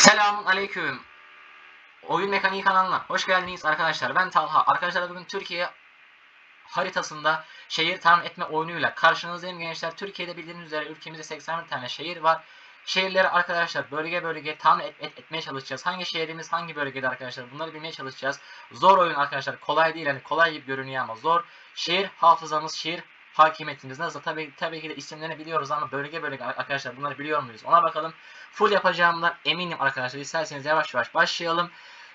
Selamun aleyküm. Oyun Mekaniği kanalına hoş geldiniz arkadaşlar. Ben Talha. Arkadaşlar bugün Türkiye haritasında şehir tayin etme oyunuyla karşınızdayım gençler. Türkiye'de bildiğiniz üzere ülkemizde 80 tane şehir var. Şehirleri arkadaşlar bölge bölge tayin et, et- etmeye çalışacağız. Hangi şehrimiz hangi bölgede arkadaşlar bunları bilmeye çalışacağız. Zor oyun arkadaşlar. Kolay değil yani kolay gibi görünüyor ama zor. Şehir hafızamız, şehir hakimiyetimiz nasıl? Tabii, tabii ki de isimlerini biliyoruz ama bölge bölge arkadaşlar bunları biliyor muyuz? Ona bakalım. Full yapacağımdan eminim arkadaşlar. İsterseniz yavaş yavaş başlayalım.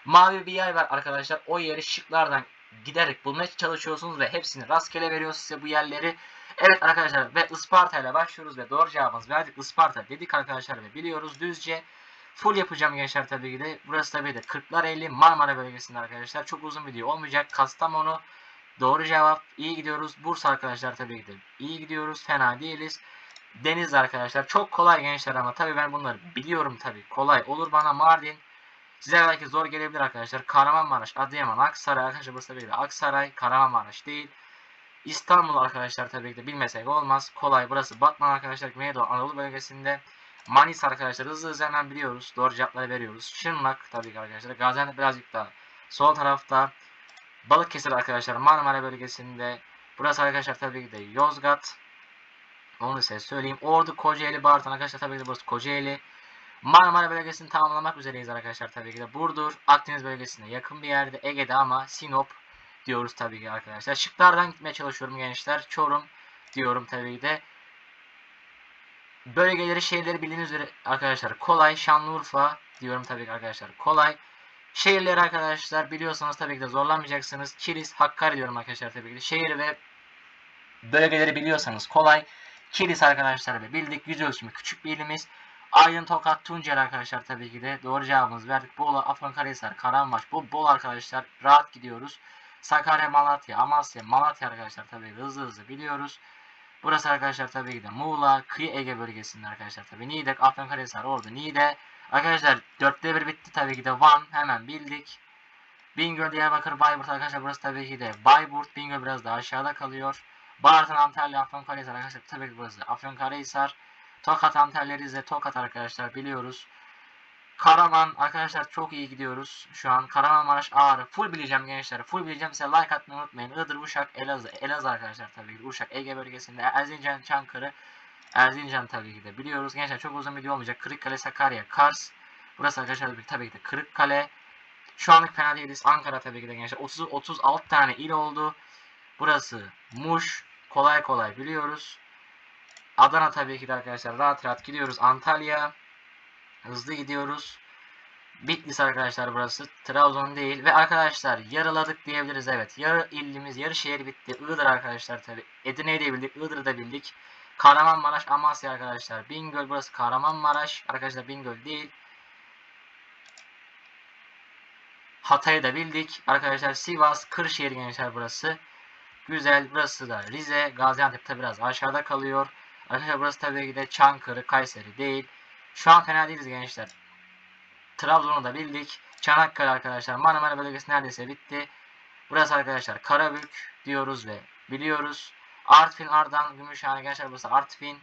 Mavi bir yer var arkadaşlar. O yeri şıklardan giderek bulmaya çalışıyorsunuz ve hepsini rastgele veriyor size bu yerleri. Evet arkadaşlar ve Isparta ile başlıyoruz ve doğru cevabımız verdik. Isparta dedik arkadaşlar ve biliyoruz düzce. Full yapacağım gençler tabii ki de. Burası tabii de Kırklareli Marmara bölgesinde arkadaşlar. Çok uzun video olmayacak. Kastamonu doğru cevap. İyi gidiyoruz. Bursa arkadaşlar tabii ki. İyi gidiyoruz. Fena değiliz. Deniz arkadaşlar. Çok kolay gençler ama tabii ben bunları biliyorum tabii. Kolay olur bana Mardin. Size belki zor gelebilir arkadaşlar. Kahramanmaraş, Adıyaman, Aksaray arkadaşlar burası tabii Aksaray, Kahramanmaraş değil. İstanbul arkadaşlar tabii ki de bilmesek olmaz. Kolay burası Batman arkadaşlar Güneydoğu Anadolu bölgesinde. Manisa arkadaşlar hızlı hızlı hemen biliyoruz. Doğru cevapları veriyoruz. Şırnak tabii ki arkadaşlar. Gaziantep birazcık daha sol tarafta. Balıkesir arkadaşlar Marmara bölgesinde. Burası arkadaşlar tabii ki de Yozgat. Onu size söyleyeyim. Ordu, Kocaeli, Bartın arkadaşlar tabii ki de burası Kocaeli. Marmara bölgesini tamamlamak üzereyiz arkadaşlar tabii ki de. Burdur, Akdeniz bölgesine yakın bir yerde. Ege'de ama Sinop diyoruz tabii ki arkadaşlar. Şıklardan gitmeye çalışıyorum gençler. Çorum diyorum tabii ki de. Bölgeleri, şehirleri bildiğiniz üzere arkadaşlar kolay. Şanlıurfa diyorum tabii ki arkadaşlar kolay. Şehirleri arkadaşlar biliyorsanız tabii ki de zorlanmayacaksınız. Kilis, Hakkari diyorum arkadaşlar tabii ki de. Şehir ve bölgeleri biliyorsanız kolay. Kilis arkadaşlar ve bildik. Yüz ölçümü küçük bir ilimiz. Aydın, Tokat, Tunceli arkadaşlar tabii ki de. Doğru cevabımızı verdik. Bolu, Afyonkarahisar, Kahramanmaraş. Bu bol arkadaşlar. Rahat gidiyoruz. Sakarya, Malatya, Amasya, Malatya arkadaşlar tabii ki hızlı hızlı biliyoruz. Burası arkadaşlar tabii ki de Muğla, Kıyı Ege bölgesinde arkadaşlar tabii. Niğde, Afyonkarahisar, Ordu, Niğde. Arkadaşlar dörtte bir bitti tabii ki de Van. Hemen bildik. Bingöl, Diyarbakır, Bayburt arkadaşlar burası tabii ki de Bayburt. Bingöl biraz daha aşağıda kalıyor. Bartın, Antalya, Afyonkarahisar arkadaşlar tabii ki burası Afyonkarahisar. Tokat, Antalya, Rize, Tokat arkadaşlar biliyoruz. Karaman arkadaşlar çok iyi gidiyoruz. Şu an Kahramanmaraş Ağrı. Full bileceğim gençler. Full bileceğim. Size like atmayı unutmayın. Iğdır, Uşak, Elazığ. Elazığ arkadaşlar tabii ki. Uşak, Ege bölgesinde. Erzincan, Çankırı. Erzincan tabii ki de biliyoruz. Gençler çok uzun video olmayacak. Kırıkkale, Sakarya, Kars. Burası arkadaşlar tabii, ki de Kırıkkale. Şu anlık fena değiliz. Ankara tabii ki de gençler. 30 36 tane il oldu. Burası Muş. Kolay kolay biliyoruz. Adana tabii ki de arkadaşlar rahat rahat gidiyoruz. Antalya. Hızlı gidiyoruz. Bitlis arkadaşlar burası. Trabzon değil. Ve arkadaşlar yarıladık diyebiliriz evet. Yarı ilimiz, yarı şehir bitti. Iğdır arkadaşlar tabi. Edirne'yi de bildik. Iğdır'ı da bildik. Kahramanmaraş, Amasya arkadaşlar. Bingöl burası Kahramanmaraş. Arkadaşlar Bingöl değil. Hatay'ı da bildik. Arkadaşlar Sivas, Kırşehir gençler burası. Güzel. Burası da Rize. Gaziantep'te biraz aşağıda kalıyor. Arkadaşlar burası tabii ki de Çankırı, Kayseri değil. Şu an fena değiliz gençler. Trabzon'u da bildik. Çanakkale arkadaşlar. Marmara bölgesi neredeyse bitti. Burası arkadaşlar Karabük diyoruz ve biliyoruz. Artvin, Ardahan, Gümüşhane gençler burası Artvin.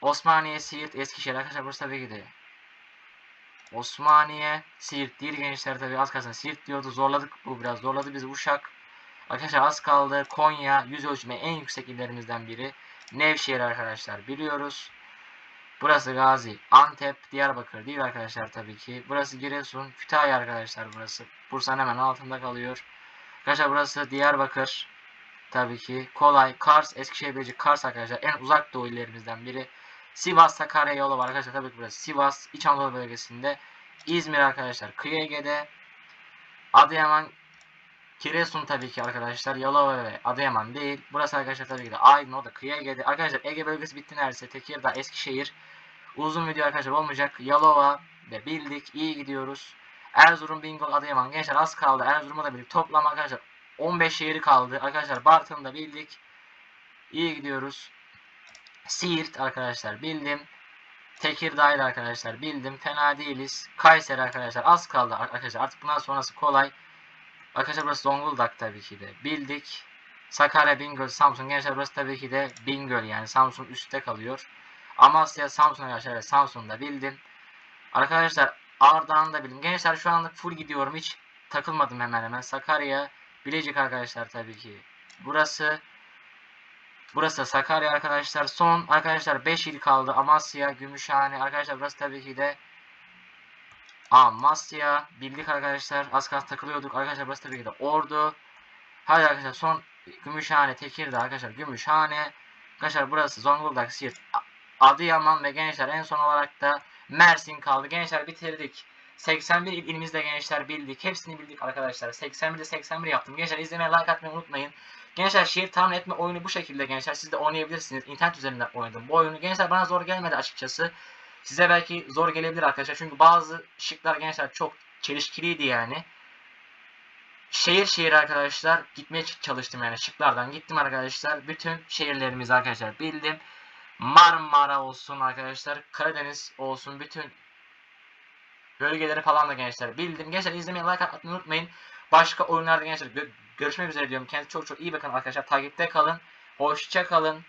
Osmaniye, Siirt, Eskişehir arkadaşlar burası tabii ki de. Osmaniye, Siirt değil gençler tabii az kalsın Siirt diyordu. Zorladık bu biraz zorladı bizi Uşak. Arkadaşlar az kaldı. Konya yüz ölçümü en yüksek illerimizden biri. Nevşehir arkadaşlar biliyoruz. Burası Gazi, Antep, Diyarbakır değil arkadaşlar tabii ki. Burası Giresun, Kütahya arkadaşlar burası. Bursa'nın hemen altında kalıyor. Arkadaşlar burası Diyarbakır. Tabii ki kolay. Kars, Eskişehir, Bilecik, Kars arkadaşlar en uzak doğu illerimizden biri. Sivas, Sakarya yolu var arkadaşlar tabii ki burası Sivas, İç Anadolu bölgesinde. İzmir arkadaşlar Kıyı Ege'de. Adıyaman, Giresun tabii ki arkadaşlar. Yalova ve Adıyaman değil. Burası arkadaşlar tabii ki de Aydın o da Kıyı Ege'de. Arkadaşlar Ege bölgesi bitti neredeyse. Tekirdağ, Eskişehir. Uzun video arkadaşlar olmayacak. Yalova ve bildik. iyi gidiyoruz. Erzurum, Bingöl, Adıyaman. Gençler az kaldı. Erzurum'a da bildik. Toplam arkadaşlar 15 şehri kaldı. Arkadaşlar Bartın'ı da bildik. İyi gidiyoruz. Siirt arkadaşlar bildim. Tekirdağ'ı da arkadaşlar bildim. Fena değiliz. Kayseri arkadaşlar az kaldı arkadaşlar. Artık bundan sonrası kolay. Arkadaşlar burası Zonguldak tabii ki de. Bildik. Sakarya, Bingöl, Samsun. Gençler burası tabii ki de Bingöl yani Samsun üstte kalıyor. Amasya, Samsun arkadaşlar. Samsun'da bildim. Arkadaşlar Ardahan'ı da bildim. Gençler şu anlık full gidiyorum. Hiç takılmadım hemen hemen. Sakarya, Bilecik arkadaşlar tabii ki. Burası Burası da Sakarya arkadaşlar. Son arkadaşlar 5 il kaldı. Amasya, Gümüşhane. Arkadaşlar burası tabii ki de Amasya. Bildik arkadaşlar. Az kalsın takılıyorduk. Arkadaşlar burası tabii ki de Ordu. Hadi arkadaşlar son Gümüşhane, Tekirdağ arkadaşlar. Gümüşhane. Arkadaşlar burası Zonguldak, Siirt, Adıyaman ve gençler en son olarak da Mersin kaldı. Gençler bitirdik. 81 il- ilimizde gençler bildik. Hepsini bildik arkadaşlar. 81'de 81 yaptım. Gençler izlemeye like atmayı unutmayın. Gençler şehir tahmin etme oyunu bu şekilde gençler. Siz de oynayabilirsiniz. İnternet üzerinden oynadım bu oyunu. Gençler bana zor gelmedi açıkçası. Size belki zor gelebilir arkadaşlar. Çünkü bazı şıklar gençler çok çelişkiliydi yani. Şehir şehir arkadaşlar gitmeye çalıştım yani şıklardan gittim arkadaşlar. Bütün şehirlerimizi arkadaşlar bildim. Marmara olsun arkadaşlar. Karadeniz olsun. Bütün bölgeleri falan da gençler bildim. Gençler izlemeyi like atmayı unutmayın. Başka oyunlarda gençler gö- görüşmek üzere diyorum. Kendinize çok çok iyi bakın arkadaşlar. Takipte kalın. Hoşça kalın.